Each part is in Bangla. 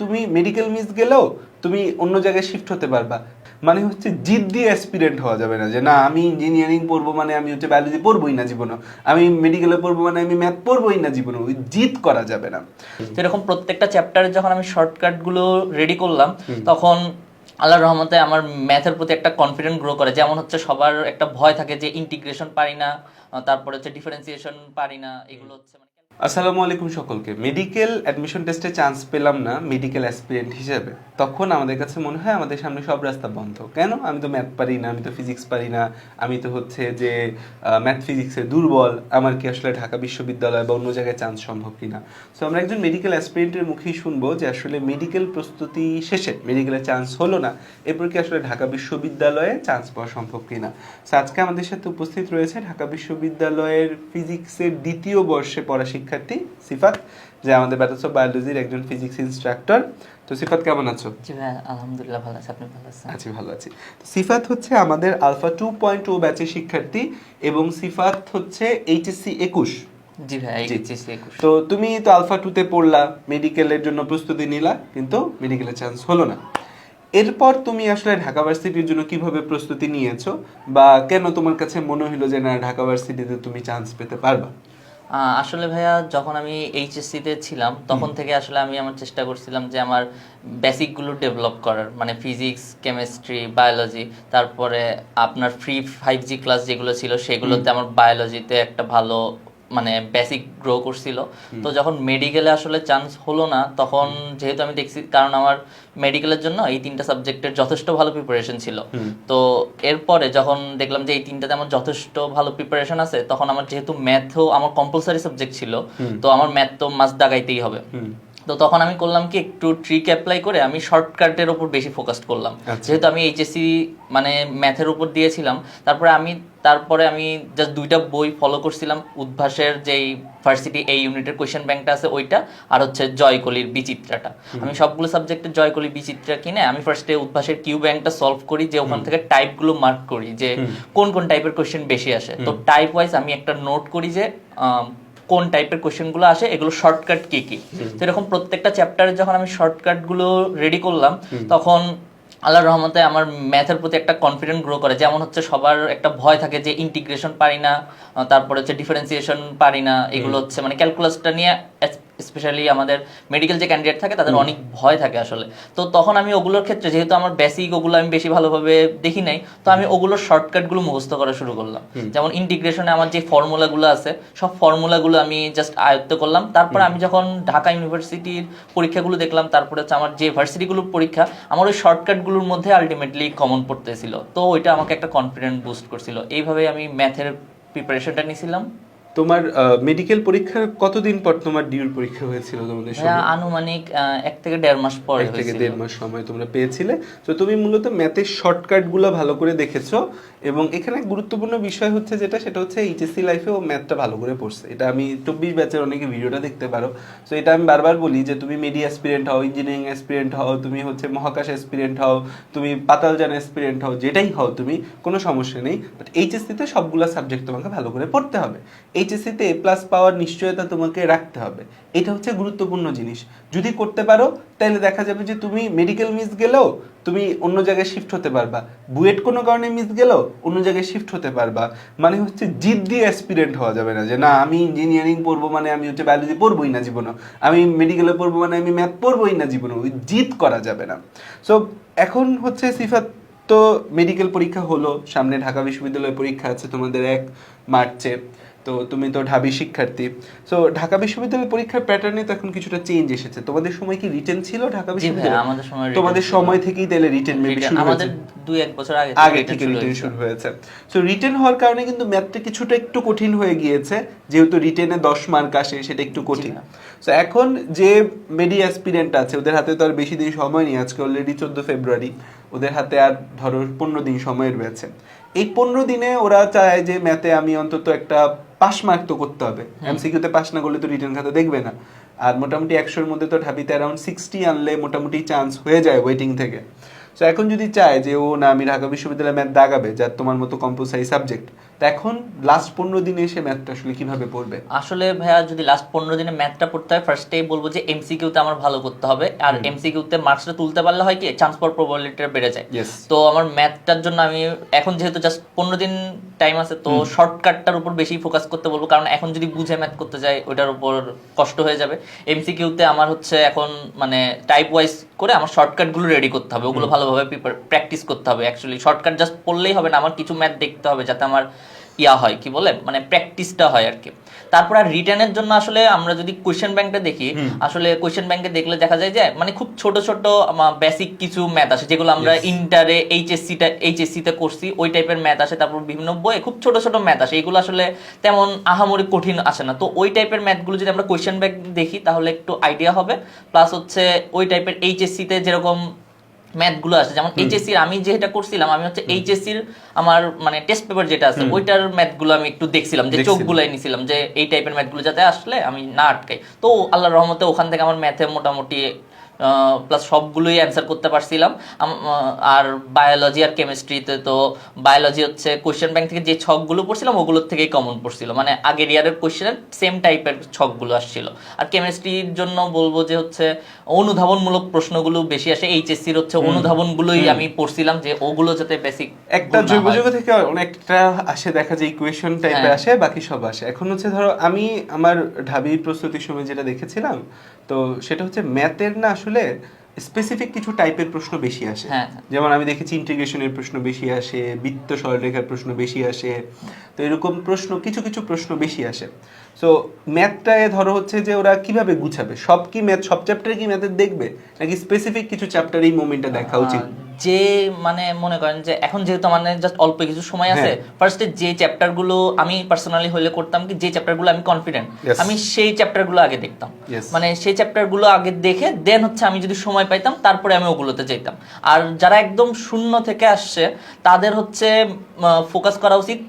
তুমি মেডিকেল মিস গেলেও তুমি অন্য জায়গায় শিফট হতে পারবা। মানে হচ্ছে জিদ দিয়ে অ্যাসপিরেন্ট হওয়া যাবে না যে না আমি ইঞ্জিনিয়ারিং পড়ব মানে আমি হচ্ছে বায়োলজি পড়বোই না জীবনে আমি মেডিকেলে পড়ব মানে আমি ম্যাথ পড়বোই না জীবনে ওই জিদ করা যাবে না। এরকম প্রত্যেকটা চ্যাপ্টারে যখন আমি শর্টকাটগুলো রেডি করলাম তখন আল্লাহর রহমতে আমার ম্যাথের প্রতি একটা কনফিডেন্ট গ্রো করে। যেমন হচ্ছে সবার একটা ভয় থাকে যে ইন্টিগ্রেশন পারি না তারপরে হচ্ছে ডিফারেন্সিয়েশন পারি না। এগুলো হচ্ছে মানে আসসালামু আলাইকুম সকলকে। মেডিকেল অ্যাডমিশন টেস্টে চান্স পেলাম না মেডিকেল অ্যাসপিরেন্ট হিসেবে। তখন আমাদের কাছে মনে হয় আমাদের সামনে সব রাস্তা বন্ধ। কেন? আমি তো ম্যাথ পারি না, আমি তো ফিজিক্স পারি না, আমি তো হচ্ছে যে ম্যাথ ফিজিক্সে দুর্বল, আমার কি আসলে ঢাকা বিশ্ববিদ্যালয় বা অন্য জায়গায় চান্স সম্ভব কিনা? সো আমরা একজন মেডিকেল অ্যাসপিরেন্টের মুখেই শুনব যে আসলে মেডিকেল প্রস্তুতি শেষে মেডিকেলে চান্স হলো না, এরপর কি আসলে ঢাকা বিশ্ববিদ্যালয়ে চান্স পাওয়া সম্ভব কিনা? সো আজকে আমাদের সাথে উপস্থিত রয়েছে ঢাকা বিশ্ববিদ্যালয়ের ফিজিক্সের দ্বিতীয় বর্ষে পড়া শিক্ষার্থী সিফাত যে আমাদের ব্যাটাস অফ বায়োলজির একজন ফিজিক্স ইনস্ট্রাক্টর তো সিফাত কেমন আছো? জি ভাই আলহামদুলিল্লাহ ভালো আছে। আপনি ভালো আছেন? আছি ভালো আছি। তো সিফাত হচ্ছে আমাদের আলফা টু পয়েন্ট ও ব্যাচের শিক্ষার্থী এবং সিফাত হচ্ছে এইচএসসি একুশ। জি ভাই এইচএসসি একুশ। তো তুমি তো আলফা টুতে পড়লা মেডিকেলের জন্য প্রস্তুতি নিলা কিন্তু মেডিকেলের চান্স হলো না। এরপর তুমি আসলে ঢাকা ভার্সিটির জন্য কীভাবে প্রস্তুতি নিয়েছো বা কেন তোমার কাছে মনে হলো যে না ঢাকা ভার্সিটিতে তুমি চান্স পেতে পারবা? আসলে ভাইয়া যখন আমি এইচএসসিতে ছিলাম তখন থেকে আসলে আমি আমার চেষ্টা করছিলাম যে আমার বেসিকগুলো ডেভেলপ করার। মানে ফিজিক্স কেমিস্ট্রি বায়োলজি তারপরে আপনার ফ্রি ফাইভ জি ক্লাস যেগুলো ছিল সেগুলোতে আমার বায়োলজিতে একটা ভালো মানে বেসিক গ্রো করছিল। তো যখন মেডিকেলে আসলে চান্স হলো না তখন যেহেতু আমি দেখছি কারণ আমার মেডিকেলের জন্য এই তিনটা সাবজেক্টের যথেষ্ট ভালো প্রিপারেশন ছিল। তো এরপরে যখন দেখলাম যে এই তিনটাতে আমার যথেষ্ট ভালো প্রিপারেশন আছে তখন আমার যেহেতু ম্যাথও আমার কম্পালসারি সাবজেক্ট ছিল তো আমার ম্যাথ তো মাস্ট দাগাইতেই হবে। তো তখন আমি করলাম কি একটু ট্রিক অ্যাপ্লাই করে আমি শর্টকাটের উপর বেশি ফোকাস করলাম। আচ্ছা। যেহেতু আমি এইচএসসি মানে ম্যাথের উপর দিয়েছিলাম তারপরে আমি তারপরে আমি জাস্ট দুইটা বই ফলো করছিলাম উদ্ভাসের যেই ভার্সিটি এই ইউনিটের কোয়েশ্চেন ব্যাংকটা আছে ওইটা আর হচ্ছে জয়কলির বিচিত্রাটা। আমি সবগুলো সাবজেক্টের জয়কলি বিচিত্রা কিনে আমি ফার্স্টে উদ্ভাসের কিউ ব্যাংকটা সলভ করি যে ওখান থেকে টাইপগুলো মার্ক করি যে কোন কোন টাইপের কোয়েশ্চেন বেশি আসে। তো টাইপ ওয়াইজ আমি একটা নোট করি যে কোন টাইপের কোয়েশ্চেনগুলো আসে এগুলো শর্টকাট কি কি? তো এরকম প্রত্যেকটা চ্যাপ্টারে যখন আমি শর্টকাটগুলো রেডি করলাম তখন আল্লাহ রহমতে আমার ম্যাথের প্রতি একটা কনফিডেন্ট গ্রো করে। যেমন হচ্ছে সবার একটা ভয় থাকে যে ইন্টিগ্রেশন পারি না তারপরে হচ্ছে ডিফারেন্সিয়েশন পারি না এগুলো হচ্ছে মানে ক্যালকুলাসটা নিয়ে স্পেশালি আমাদের মেডিকেল যে ক্যান্ডিডেট থাকে তাদের অনেক ভয় থাকে আসলে। তো তখন আমি ওগুলোর ক্ষেত্রে যেহেতু আমার বেসিক ওগুলো আমি বেশি ভালোভাবে দেখি নাই তো আমি ওগুলোর শর্টকাটগুলো মুখস্থ করা শুরু করলাম। যেমন ইন্টিগ্রেশনে আমার যে ফর্মুলাগুলো আছে সব ফর্মুলাগুলো আমি জাস্ট আয়ত্ত করলাম। তারপরে আমি যখন ঢাকা ইউনিভার্সিটির পরীক্ষাগুলো দেখলাম তারপরে হচ্ছে আমার যে ভার্সিটিগুলোর পরীক্ষা আমার ওই শর্টকাটগুলোর মধ্যে আলটিমেটলি কমন পড়তেছিল। তো ওইটা আমাকে একটা কনফিডেন্ট বুস্ট করছিল। এইভাবে আমি ম্যাথের প্রিপারেশনটা নিয়েছিলাম তোমার মেডিকেল পরীক্ষার কতদিন পর তোমার ডিউর পরীক্ষা হয়েছিল তোমাদের সময় আনুমানিক এক থেকে দেড় মাস পরে এক থেকে দেড় মাস সময় তোমরা পেয়েছিলে। তো তুমি মূলত ম্যাথের শর্টকাটগুলো ভালো করে দেখেছ এবং এখানে গুরুত্বপূর্ণ বিষয় হচ্ছে যেটা সেটা হচ্ছে এইচএসসি লাইফে ও ম্যাথটা ভালো করে পড়ছে। এটা আমি চব্বিশ ব্যাচের অনেকে ভিডিওটা দেখতে পারো। তো এটা আমি বারবার বলি যে তুমি মিডিয়া অ্যাসপিরেন্ট হও ইঞ্জিনিয়ারিং অ্যাসপিরেন্ট হও তুমি হচ্ছে মহাকাশ অ্যাসপিরেন্ট হও তুমি পাতালজান অ্যাসপিরেন্ট হও যেটাই হও তুমি কোনো সমস্যা নেই। বাট এইচএসসিতে সবগুলো সাবজেক্ট তোমাকে ভালো করে পড়তে হবে। এইচএসসিতে এ প্লাস পাওয়ার নিশ্চয়তা তোমাকে রাখতে হবে। এটা হচ্ছে গুরুত্বপূর্ণ জিনিস। যদি করতে পারো তাহলে দেখা যাবে যে তুমি মেডিকেল মিস গেলেও তুমি অন্য জায়গায় শিফট হতে পারবা। বুয়েট কোনো কারণে মিস গেলেও অন্য জায়গায় শিফট হতে পারবা। মানে হচ্ছে জিদ দিয়ে অ্যাসপিরেন্ট হওয়া যাবে না যে, না, আমি ইঞ্জিনিয়ারিং পড়ব মানে আমি হচ্ছে বায়োলজি পড়বোই না জীবনে। আমি মেডিকেলে পড়ব মানে আমি ম্যাথ পড়বোই না জীবনে। ওই জিদ করা যাবে না। সো এখন হচ্ছে সিফাত তো মেডিকেল পরীক্ষা হলো। সামনে ঢাকা বিশ্ববিদ্যালয়ের পরীক্ষা আছে তোমাদের এক মার্চে। তো তুমি তো ঢাবি শিক্ষার্থী। সো ঢাকা বিশ্ববিদ্যালয়ের পরীক্ষার প্যাটার্নে তো এখন কিছুটা চেঞ্জ এসেছে। তোমাদের সময় কি রিটেন ছিল ঢাকা বিশ্ববিদ্যালয়ে? আমাদের সময় তোমাদের সময় থেকেই তাহলে রিটেন মেবি শুরু আমাদের দুই এক বছর আগে আগে থেকে রিটেন শুরু হয়েছে। সো রিটেন হওয়ার কারণে কিন্তু ম্যাথটা কিছুটা একটু কঠিন হয়ে গিয়েছে। যেহেতু রিটেনে দশ মার্ক আসে সেটা একটু কঠিন। সো এখন যে মেডি অ্যাসপিরেন্ট আছে ওদের হাতে তো আর বেশি দিন সময় নেই। আজকে অলরেডি চোদ্দ ফেব্রুয়ারি। ওদের হাতে আর ধরো পনেরো দিন সময় রয়েছে। এই পনেরো দিনে ওরা চায় যে ম্যাথে আমি অন্তত একটা পাস মার্ক তো করতে হবে। এমসিকিউতে পাস না করলে তো রিটার্ন খাতা দেখবে না। আর মোটামুটি একশোর মধ্যে তো ঢাবিতে অ্যারাউন্ড সিক্সটি আনলে মোটামুটি চান্স হয়ে যায় ওয়েটিং থেকে। তো এখন যদি চায় যে ও না আমি ঢাকা বিশ্ববিদ্যালয়ে ম্যাথ দাগাবে যার তোমার মতো কম্পালসারি সাবজেক্ট তো এখন লাস্ট পনেরো দিনে এসে ম্যাথটা আসলে কীভাবে পড়বে? আসলে ভাইয়া যদি লাস্ট পনেরো দিনে ম্যাথটা পড়তে হয় ফার্স্টেই বলব যে এমসিকিউতে আমার ভালো করতে হবে। আর এমসি এমসিকিউতে মার্কসটা তুলতে পারলে হয় কি চান্স ফর প্রবাবিলিটিটা বেড়ে যায়। তো আমার ম্যাথটার জন্য আমি এখন যেহেতু জাস্ট পনেরো দিন টাইম আছে তো শর্টকাটটার উপর বেশি ফোকাস করতে বলব। কারণ এখন যদি বুঝে ম্যাথ করতে যাই ওইটার উপর কষ্ট হয়ে যাবে। এমসি এমসিকিউতে আমার হচ্ছে এখন মানে টাইপ ওয়াইজ করে আমার শর্টকাটগুলো রেডি করতে হবে। ওগুলো ভালোভাবে প্র্যাকটিস করতে হবে। অ্যাকচুয়ালি শর্টকাট জাস্ট পড়লেই হবে না আমার কিছু ম্যাথ দেখতে হবে যাতে আমার ইয়া হয় কি বলে? মানে প্র্যাকটিসটা হয় আর কি। তারপর আর রিটার্নের জন্য আসলে আমরা যদি কোয়েশ্চেন ব্যাংকটা দেখি আসলে কোয়েশ্চেন ব্যাংকে দেখলে দেখা যায় যে মানে খুব ছোট ছোট বেসিক কিছু ম্যাথ আসে যেগুলো আমরা ইন্টারে এইচএসসিটা এইচএসসিতে করছি ওই টাইপের ম্যাথ আসে। তারপর বিভিন্ন বইয়ে খুব ছোট ছোট ম্যাথ আসে। এগুলো আসলে তেমন আহামরি কঠিন আসে না। তো ওই টাইপের ম্যাথগুলো যদি আমরা কোয়েশ্চেন ব্যাংক দেখি তাহলে একটু আইডিয়া হবে। প্লাস হচ্ছে ওই টাইপের এইচএসসিতে যেরকম ম্যাথগুলো আছে যেমন এইচএসসির আমি যেটা করছিলাম আমি হচ্ছে এইচএসসির আমার মানে টেস্ট পেপার যেটা আছে ওইটার ম্যাথগুলো আমি একটু দেখছিলাম যে চোখ গুলাই বুলাই নিছিলাম যে এই টাইপের ম্যাথগুলো যাতে আসলে আমি না আটকাই। তো আল্লাহর রহমতে ওখান থেকে আমার ম্যাথে মোটামুটি প্লাস সবগুলোই অ্যান্সার করতে পারছিলাম। আর বায়োলজি আর কেমিস্ট্রিতে তো বায়োলজি হচ্ছে কোয়েশ্চেন ব্যাংক থেকে যে ছকগুলো পড়ছিলাম ওগুলোর থেকেই কমন পড়ছিল। মানে আগের ইয়ারের কোয়েশ্চেনের সেম টাইপের ছকগুলো আসছিল। আর কেমিস্ট্রির জন্য বলব যে হচ্ছে অনুধাবনমূলক প্রশ্নগুলো বেশি আসে। এইচএসসির হচ্ছে অনুধাবনগুলোই আমি পড়ছিলাম যে ওগুলো যাতে বেসিক একটা জৈব যৌগ থেকে অনেকটা আসে দেখা যায় ইকুয়েশন হ্যাঁ। আসে বাকি সব আসে। এখন হচ্ছে ধরো আমি আমার ঢাবির প্রস্তুতির সময় যেটা দেখেছিলাম তো সেটা হচ্ছে ম্যাথের না আসলে স্পেসিফিক কিছু টাইপের প্রশ্ন বেশি আসে। হ্যাঁ। যেমন আমি দেখেছি ইন্টিগ্রেশনের প্রশ্ন বেশি আসে বৃত্ত সরলরেখার প্রশ্ন বেশি আসে। তো এরকম প্রশ্ন কিছু কিছু প্রশ্ন বেশি আসে। সো ম্যাথটায় ধরো হচ্ছে যে ওরা কীভাবে গুছাবে? সব কি ম্যাথ সব চ্যাপ্টারে কি ম্যাথের দেখবে? নাকি স্পেসিফিক কিছু চ্যাপ্টার এই মোমেন্টে দেখা উচিত? যে মানে মনে করেন যে এখন যেহেতু মানে জাস্ট অল্প কিছু সময় আছে হ্যাঁ। ফার্স্টে যে চ্যাপ্টারগুলো আমি পার্সোনালি হলে করতাম কি যে চ্যাপ্টারগুলো আমি কনফিডেন্ট আমি সেই চ্যাপ্টারগুলো আগে দেখতাম। মানে সেই চ্যাপ্টারগুলো আগে দেখে দেন হচ্ছে আমি যদি সময় পাইতাম তারপরে আমি ওগুলোতে যেতাম আর যারা একদম শূন্য থেকে আসছে তাদের হচ্ছে ফোকাস করা উচিত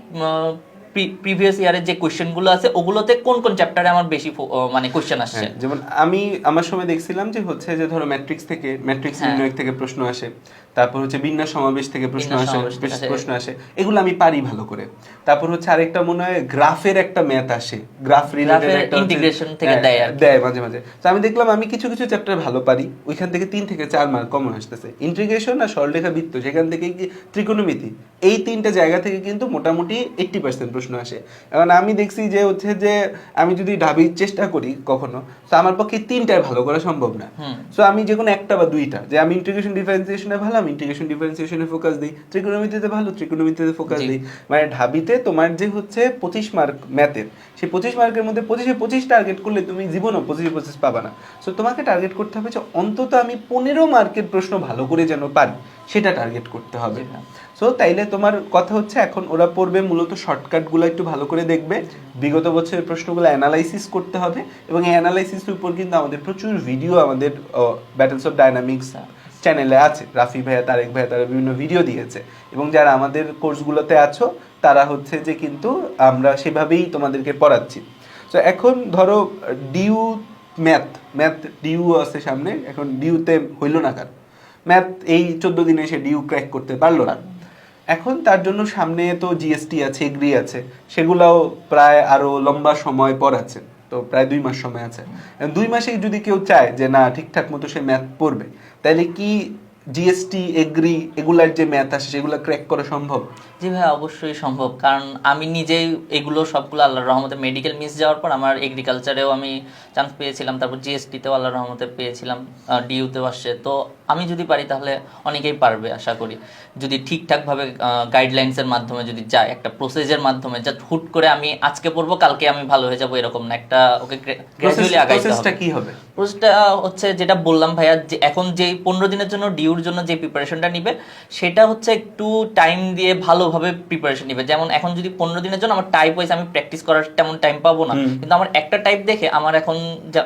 প্রিভিয়াস ইয়ারের যে কোশ্চেনগুলো আছে ওগুলোতে কোন কোন চ্যাপ্টারে আমার বেশি মানে কোয়েশ্চেন আসছে হ্যাঁ, যেমন আমি আমার সময় দেখছিলাম যে হচ্ছে যে ধরো ম্যাট্রিক্স থেকে ম্যাট্রিক্স। নির্ণয় থেকে প্রশ্ন আসে তারপর হচ্ছে বিন্যাস সমাবেশ থেকে প্রশ্ন আসে। প্রশ্ন আসে। এগুলো আমি পারি ভালো করে। তারপর হচ্ছে আরেকটা মনে হয় গ্রাফের একটা ম্যাথ আসে। গ্রাফ রিলেটেড একটা integration থেকে হ্যাঁ, দেয় দেয় মাঝে মাঝে। তো আমি দেখলাম আমি কিছু কিছু চ্যাপ্টার ভালো পারি। ওইখান থেকে তিন থেকে চার মার্ক কমন আসতেছে। ইন্টিগ্রেশন আর সরলরেখা বৃত্ত সেখান থেকে কি ত্রিকোণমিতি। এই তিনটা জায়গা থেকে কিন্তু মোটামুটি এইট্টি পার্সেন্ট প্রশ্ন আসে। এখন আমি দেখছি যে হচ্ছে যে আমি যদি ঢাবির চেষ্টা করি কখনো তো আমার পক্ষে তিনটায় ভালো করা সম্ভব না। সো আমি যে কোনো একটা বা দুইটা যে আমি ইন্টিগ্রেশন ডিফারেন্সিয়েশনে ভালো আমি ইন্টিগ্রেশন ডিফারেন্সিয়েশনে ফোকাস দিই ত্রিকোণমিতিতে ভালো ত্রিকোণমিতিতে ফোকাস দিই। মানে ঢাবিতে তোমার যে হচ্ছে পঁচিশ মার্ক ম্যাথের সেই পঁচিশ মার্কের মধ্যে পঁচিশে পঁচিশ টার্গেট করলে তুমি জীবনও পঁচিশে পঁচিশ পাবা না। সো তোমাকে টার্গেট করতে হবে যে অন্তত আমি পনেরো মার্কের প্রশ্ন ভালো করে যেন পারি সেটা টার্গেট করতে হবে। সো তাইলে তোমার কথা হচ্ছে এখন ওরা পড়বে মূলত শর্টকাটগুলো একটু ভালো করে দেখবে। বিগত বছরের প্রশ্নগুলো অ্যানালাইসিস করতে হবে এবং এই অ্যানালাইসিসের উপর কিন্তু আমাদের প্রচুর ভিডিও আমাদের ব্যাটেলস অফ ডায়নামিক্স চ্যানেলে আছে। রাফি ভাইয়া, তারেক ভাইয়া তারা বিভিন্ন ভিডিও দিয়েছে। এবং যারা আমাদের কোর্সগুলোতে আছো, তারা হচ্ছে যে কিন্তু আমরা সেভাবেই তোমাদেরকে পড়াচ্ছি। তো এখন ধরো ডিউ ম্যাথ ম্যাথ ডিউ আছে সামনে, এখন ডিউতে হইল না কার ম্যাথ এই চোদ্দ দিনে সে ডিউ ক্র্যাক করতে পারল না। এখন তার জন্য সামনে তো জিএসটি আছে এগ্রি আছে, সেগুলাও প্রায় আরও লম্বা সময় পর আছে তো প্রায় দুই মাস সময় আছে। দুই মাসে যদি কেউ চায় যে, না, ঠিকঠাক মতো সে ম্যাথ পড়বে তাহলে কি জিএসটি এগ্রি এগুলার যে ম্যাথ আছে সেগুলো ক্র্যাক করা সম্ভব? জি ভাই, অবশ্যই সম্ভব। কারণ আমি নিজেই এগুলো সবগুলো আল্লাহর রহমতে মেডিকেল মিস যাওয়ার পর আমার এগ্রিকালচারেও আমি চান্স পেয়েছিলাম, তারপর জিএসটিতেও আল্লাহর রহমতে পেয়েছিলাম ডিউতেও আসছে। তো আমি যদি পারি তাহলে অনেকেই পারবে আশা করি। যদি ঠিকঠাকভাবে গাইডলাইন্সের মাধ্যমে যদি যায় একটা প্রসেসের মাধ্যমে যা হুট করে আমি আজকে পড়ব কালকে আমি ভালো হয়ে যাব এরকম না। একটা ওকে গ্র্যাজুয়ালি আগাইতে হবে। কি হবে? প্রসেসটা হচ্ছে যেটা বললাম ভাইয়া যে এখন যে পনেরো দিনের জন্য ডিউর জন্য যে প্রিপারেশনটা নিবে সেটা হচ্ছে একটু টাইম দিয়ে ভালোভাবে প্রিপারেশন নিবে। যেমন এখন যদি পনেরো দিনের জন্য আমার টাইপ ওয়াইজ আমি প্র্যাকটিস করার তেমন টাইম পাবো না কিন্তু আমার একটা টাইপ দেখে আমার এখন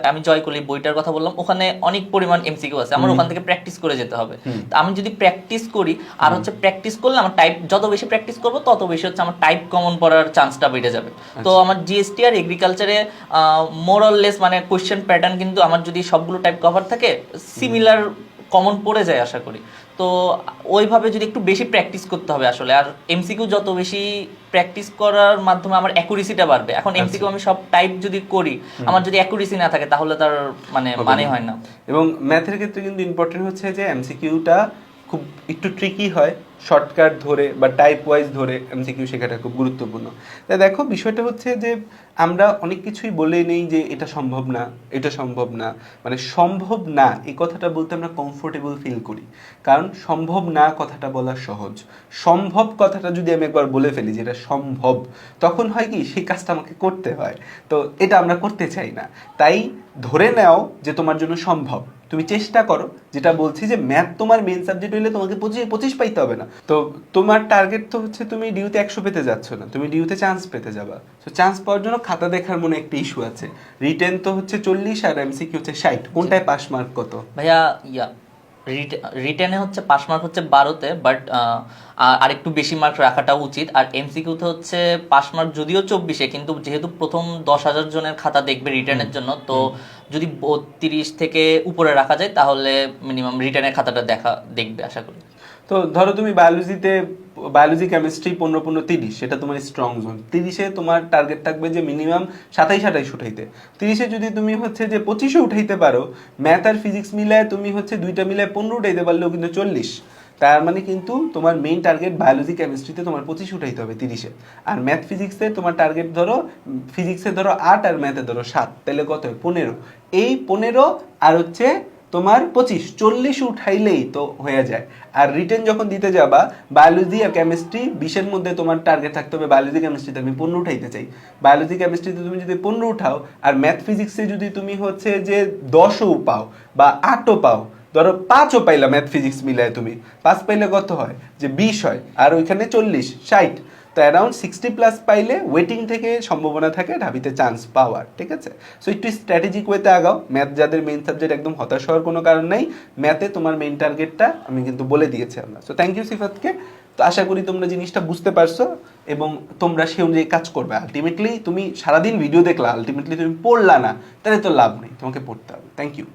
আমি জয় কলি বইটার কথা বললাম ওখানে অনেক পরিমাণ এমসিকিউ আছে। আমার ওখান থেকে প্র্যাকটিস করে যেতে হবে। আমি যদি প্র্যাকটিস করি আর হচ্ছে প্র্যাকটিস করলে আমার টাইপ যত বেশি প্র্যাকটিস করব তত বেশি হচ্ছে আমার টাইপ কমন পড়ার চান্সটা বেড়ে যাবে। তো আমার জিএসটি আর এগ্রিকালচারে মোরাললেস মানে কোয়েশ্চেন প্যাটার্ন কিন্তু আমার যদি সবগুলো টাইপ কভার থাকে সিমিলার কমন পড়ে যায় আশা করি। তো ওইভাবে যদি একটু বেশি প্র্যাকটিস করতে হবে আসলে। আর এমসিকিউ যত বেশি প্র্যাকটিস করার মাধ্যমে আমার অ্যাকুরেসিটা বাড়বে। এখন এমসিকিউ আমি সব টাইপ যদি করি আমার যদি অ্যাকুরেসি না থাকে তাহলে তার মানে মানে হয় না। এবং ম্যাথের ক্ষেত্রে কিন্তু ইম্পর্টেন্ট হচ্ছে যে এমসিকিউটা খুব একটু ট্রিকি হয়। শর্টকাট ধরে বা টাইপ ওয়াইজ ধরে এমসিকিউ শেখাটা খুব গুরুত্বপূর্ণ। তাই দেখো, বিষয়টা হচ্ছে যে আমরা অনেক কিছুই বলে নেই যে এটা সম্ভব না, এটা সম্ভব না। মানে সম্ভব না, এই কথাটা বলতে আমরা কমফোর্টেবল ফিল করি। কারণ সম্ভব না কথাটা বলা সহজ। সম্ভব কথাটা যদি আমি একবার বলে ফেলি যে এটা সম্ভব, তখন হয় কি সেই কাজটা আমাকে করতে হয়। তো এটা আমরা করতে চাই না। তাই ধরে নাও যে তোমার জন্য সম্ভব। তুমি চেষ্টা করো, যেটা বলছি যে ম্যাথ তোমার মেন সাবজেক্ট হইলে তোমাকে পঁচিশ পঁচিশ পাইতে হবে না। তো তোমার টার্গেট তো হচ্ছে তুমি ডিউতে একশো পেতে যাচ্ছ না তুমি ডিউতে চান্স পেতে যাবা। তো চান্স পাওয়ার জন্য খাতা দেখার মনে একটা ইস্যু আছে। রিটেন তো হচ্ছে চল্লিশ আর এমসিকি হচ্ছে ষাট কোনটায় পাস মার্ক কত? ভাইয়া ইয়া রিটেনে হচ্ছে পাস মার্ক হচ্ছে বারোতে বাট আর একটু বেশি মার্ক রাখাটা উচিত। আর এমসিকিউতে হচ্ছে পাস মার্ক যদিও চব্বিশে কিন্তু যেহেতু প্রথম দশ হাজার জনের খাতা দেখবে রিটার্নের জন্য তো যদি বত্রিশ থেকে উপরে রাখা যায় তাহলে মিনিমাম রিটার্নের খাতাটা দেখা দেখবে আশা করি। তো ধরো তুমি বায়োলজিতে বায়োলজি কেমিস্ট্রি পনেরো পনেরো তিরিশ, সেটা তোমার স্ট্রং জোন তিরিশে তোমার টার্গেট থাকবে যে মিনিমাম সাতাইশ আঠাইশ উঠাইতে। তিরিশে যদি তুমি হচ্ছে যে পঁচিশে উঠাইতে পারো ম্যাথ আর ফিজিক্স মিলায় তুমি হচ্ছে দুইটা মিলায় পনেরো উঠাইতে পারলেও কিন্তু চল্লিশ। তার মানে কিন্তু তোমার মেইন টার্গেট বায়োলজি কেমিস্ট্রিতে তোমার পঁচিশ উঠাইতে হবে তিরিশে। আর ম্যাথ ফিজিক্সে তোমার টার্গেট ধরো ফিজিক্সে ধরো আট আর ম্যাথে ধরো সাত, তাহলে কত হয়? পনেরো। এই পনেরো আর হচ্ছে তোমার পঁচিশ, চল্লিশ উঠাইলেই তো হয়ে যায়। আর রিটেন যখন দিতে যাবা বায়োলজি আর কেমিস্ট্রি বিশের মধ্যে তোমার টার্গেট থাকতে হবে বায়োলজি কেমিস্ট্রিতে আমি পনেরো উঠাইতে চাই। বায়োলজি কেমিস্ট্রিতে তুমি যদি পনেরো উঠাও, আর ম্যাথ ফিজিক্সে যদি তুমি হচ্ছে যে দশও পাও বা আটও পাও, ধরো পাঁচও পাইলা ম্যাথ ফিজিক্স মিলায় তুমি, পাঁচ পাইলে কত হয়? যে বিশ হয়, আর ওইখানে চল্লিশ, ষাট। তো অ্যারাউন্ড সিক্সটি প্লাস পাইলে ওয়েটিং থেকে সম্ভাবনা থাকে, ঢাবিতে চান্স পাওয়ার, ঠিক আছে? সো একটু স্ট্র্যাটেজিক ওয়েতে আগাও। ম্যাথ যাদের মেইন সাবজেক্ট একদম হতাশ হওয়ার কোনো কারণ নাই ম্যাথে তোমার মেইন টার্গেটটা আমি কিন্তু বলে দিয়েছি আমরা। সো থ্যাংক ইউ সিফাতকে। তো আশা করি তোমরা জিনিসটা বুঝতে পারছ এবং তোমরা সে অনুযায়ী কাজ করবে। আলটিমেটলি তুমি সারাদিন ভিডিও দেখলা আলটিমেটলি তুমি পড়লা না, তাহলে তো লাভ নেই, তোমাকে পড়তে হবে। Thank you